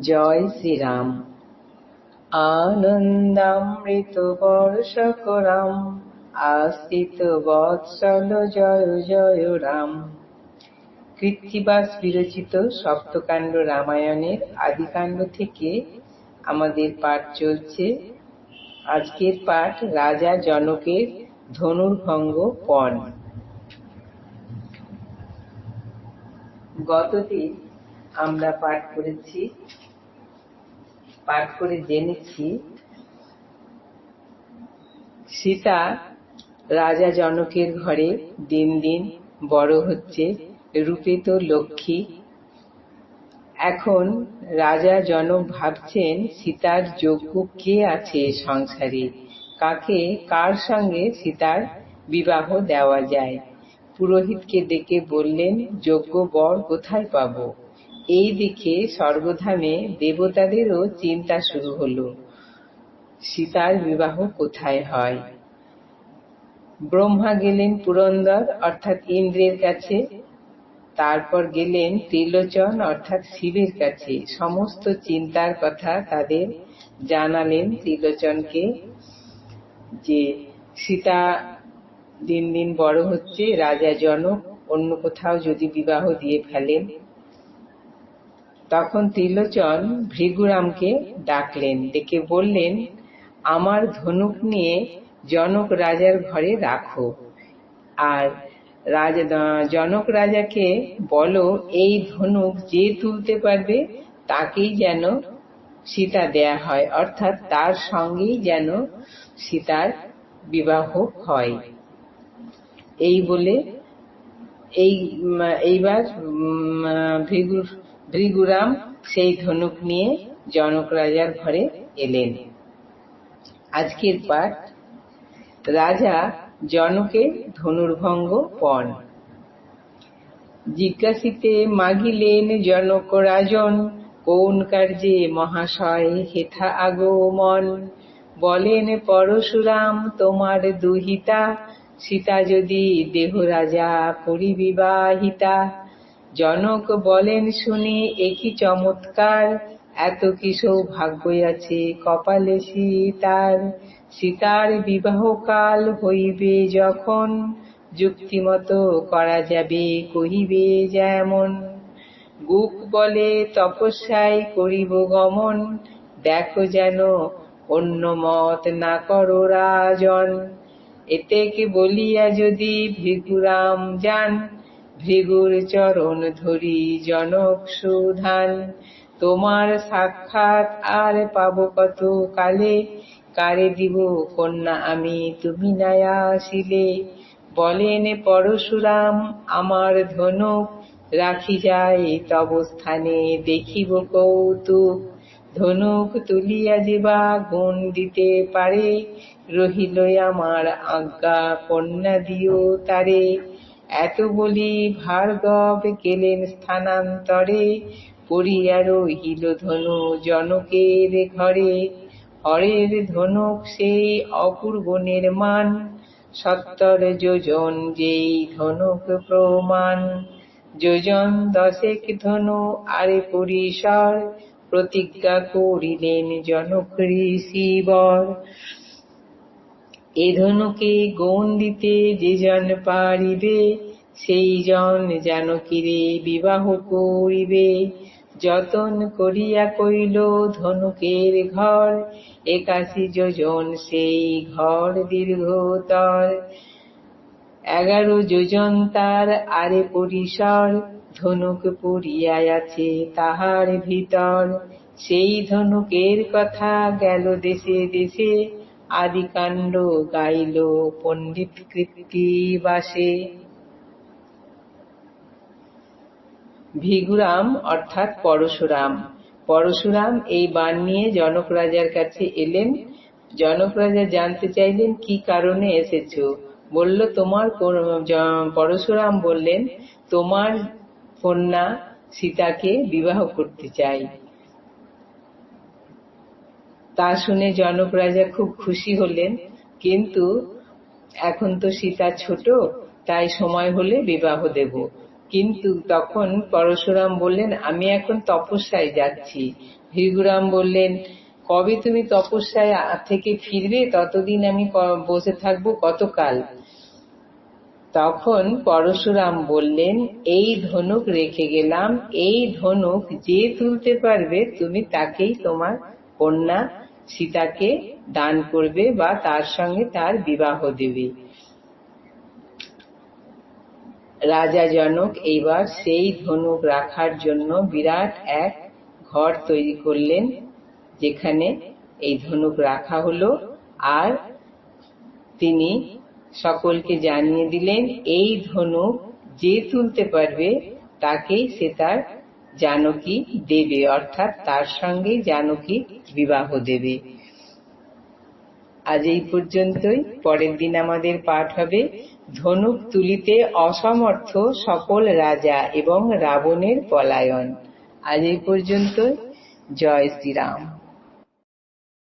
জয় শ্রীরাম। আনন্দামৃত বর্ষকরাম আস্থিত বৎসল জয় জয় রাম। কৃত্তিবাস বিরচিত সপ্তকাণ্ড রামায়ণের আদিকাণ্ড থেকে আমাদের পাঠ চলছে। আজকের পাঠ রাজা জনকের ধনুর্ভঙ্গ পণ। গতদিন আমরা পাঠ করেছি, পাঠ করে জেনেছি, সীতা রাজা জনকের ঘরে দিন দিন বড় হচ্ছে রূপে তো লক্ষ্মী। এখন রাজা জনক ভাবছেন সীতার যোগ্য কে আছে সংসারে? কাকে, কার সঙ্গে সীতার বিবাহ দেওয়া যায়? পুরোহিতকে ডেকে বললেন, যোগ্য বর কোথায় পাব? এই দিকে স্বর্গধামে দেবতাদেরও চিন্তা শুরু হলো। সীতার বিবাহ কোথায় হয়? ব্রহ্মা গেলেন পুরন্দর, অর্থাৎ ইন্দ্রের কাছে। তারপর গেলেন ত্রিলোচন, অর্থাৎ শিবের কাছে। সমস্ত চিন্তার কথা তাদের জানালেন ত্রিলোচনকে যে, সীতা দিন দিন বড় হচ্ছে, রাজা জনক অন্য কোথাও যদি বিবাহ দিয়ে ফেলেন তখন ত্রিলোচন ভৃগুরামকে ডাকলেন, ডেকে বললেন, আমার ধনুক নিয়ে জনক রাজার ঘরে রাখো। আর রাজা, জনক রাজাকে বলো, এই ধনুক যে তুলতে পারবে তাকেই যেন সীতা দেয়া হয়, অর্থাৎ তার সঙ্গেই যেন সীতার বিবাহ হয়। এই বলে, এই, এইবার ভৃগুরাম সেই ধনুক নিয়ে জনক রাজার ঘরে এলেন। আজকের পাঠ, রাজা জনকে ধনুর্ভঙ্গ পণ। জিজ্ঞাসিতে মাগিলেন জনক রাজন, কোন কার্যে মহাশয় হেথা আগমন? বলেন, পরশুরাম, তোমার দুহিতা, সীতা যদি দেহ রাজা পরিবিবাহিতা জনক বলেন, শুনি একই চমৎকার! এত কি সৌভাগ্য আছে, কপালে সীতার। সীতার বিবাহকাল হইবে যখন, যুক্তিমত করা যাবে, কহিবে যেমন। গুপ বলে তপস্যায় করিব গমন, দেখো যেন অন্য মত না করো রাজন। এতে কি বলিয়া যদি ভৃগুরাম যান ভৃগুর চরণ ধরি জনক সুধান। তোমার সাক্ষাৎ আর পাব কত কালে কারে দিব কন্যা আমি তুমি নায়া আসিলে? বলেন পরশুরাম, আমার ধনুক, রাখি যায় তব স্থানে, দেখিব কৌতুক। ধনুক তুলিয়া যেবা গুণ দিতে পারে রহিল আমার আজ্ঞা, কন্যা দিও তারে। এত বলি ভার্গব গেলেন স্থানান্তরে, পড়িয়া রহিল ধনু জনকের ঘরে। হরের ধনুক সেই অপূর্ব নির্মাণ, সত্তর যোজন যেই ধনুক প্রমাণ। যোজন দশেক ধনু আরে পরিসর, প্রতিজ্ঞা করিলেন জনক ঋষিবর। এ ধনুকে গৌণ দিতে যে জন পারিবে, সেই জন জানকীরে বিবাহ করিবে। যতন করিয়া কইল ধনুকের ঘর, একাশি যোজন সেই ঘর দীর্ঘতর। এগারো যোজন তার আরে পরিসর, ধনুক পড়িয়া আছে তাহার ভিতর। সেই ধনুকের কথা গেল দেশে দেশে আদিকাণ্ড গাইল পণ্ডিত কৃত্তিবাসে ভিগুরাম অর্থাৎ পরশুরাম। পরশুরাম এই বান নিয়ে জনক রাজার কাছে এলেন। জনক রাজা জানতে চাইলেন, কি কারণে এসেছ? বলল, তোমার পরশুরাম বললেন, তোমার কন্যা সীতাকে বিবাহ করতে চাই। তা শুনে জনক রাজা খুব খুশি হলেন। কিন্তু এখন তো সীতা ছোট, তাই সময় হলে বিবাহ দেব। কিন্তু তখন পরশুরাম বললেন, আমি এখন তপস্যায় যাচ্ছি। ভৃগুরাম বললেন, কবে তুমি তপস্যায় থেকে ফিরবে? ততদিন আমি বসে থাকব কতকাল? তখন পরশুরাম বললেন, এই ধনুক রেখে গেলাম। এই ধনুক যে তুলতে পারবে, তুমি তাকেই তোমার কন্যা সীতাকে দান করবে বা তার সঙ্গে তার বিবাহ দেবে। রাজা জনক এইবার সেই ধনুক রাখার জন্য বিরাট এক ঘর তৈরি করলেন, যেখানে এই ধনুক রাখা হলো। আর তিনি সকলকে জানিয়ে দিলেন, এই ধনুক যে তুলতে পারবে, তাকেই সে তার জানকী দেবে, অর্থাৎ তার সঙ্গে জানকী বিবাহ দেবে। আজ এই পর্যন্তই, পরের দিন আমাদের পাঠ হবে ধনুক তুলিতে অসমর্থ সকল রাজা এবং রাবণের পলায়ন। আজ এই পর্যন্ত জয় শ্রীরাম।